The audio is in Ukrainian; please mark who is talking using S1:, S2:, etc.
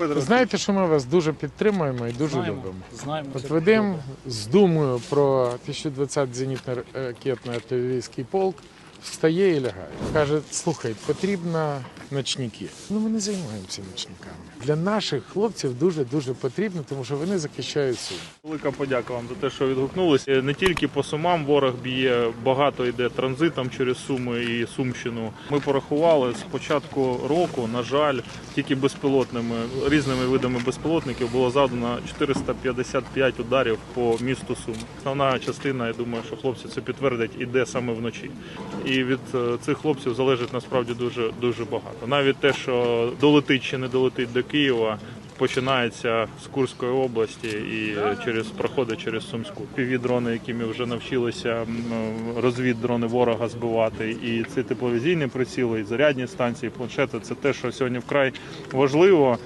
S1: Петро.
S2: Знаєте, що ми вас дуже підтримуємо і дуже
S3: Знаємо,
S2: любимо.
S3: знаємо.
S2: От ведемо з думою про 1020 зенітно-ракетний артилерійський полк, встає і лягає. Каже, слухай, потрібно ночники. Ну ми не займаємося ночниками. Для наших хлопців дуже-дуже потрібно, тому що вони захищають Сум.
S1: Велика подяка вам за те, що відгукнулися. Не тільки по сумам ворог б'є, багато йде транзитом через Суми і Сумщину. Ми порахували з початку року, на жаль, тільки безпілотними різними видами безпілотників було завдано 455 ударів по місту Сум. Основна частина, я думаю, що хлопці це підтвердять, іде саме вночі. І від е, цих хлопців залежить насправді дуже дуже багато. Навіть те, що долетить чи не долетить до Києва. Починається з Курської області і через проходить через Сумську. Піві дрони, які ми вже навчилися розвіддрони ворога збивати, і ці тепловізійні приціли, і зарядні станції, планшети це те, що сьогодні вкрай важливо.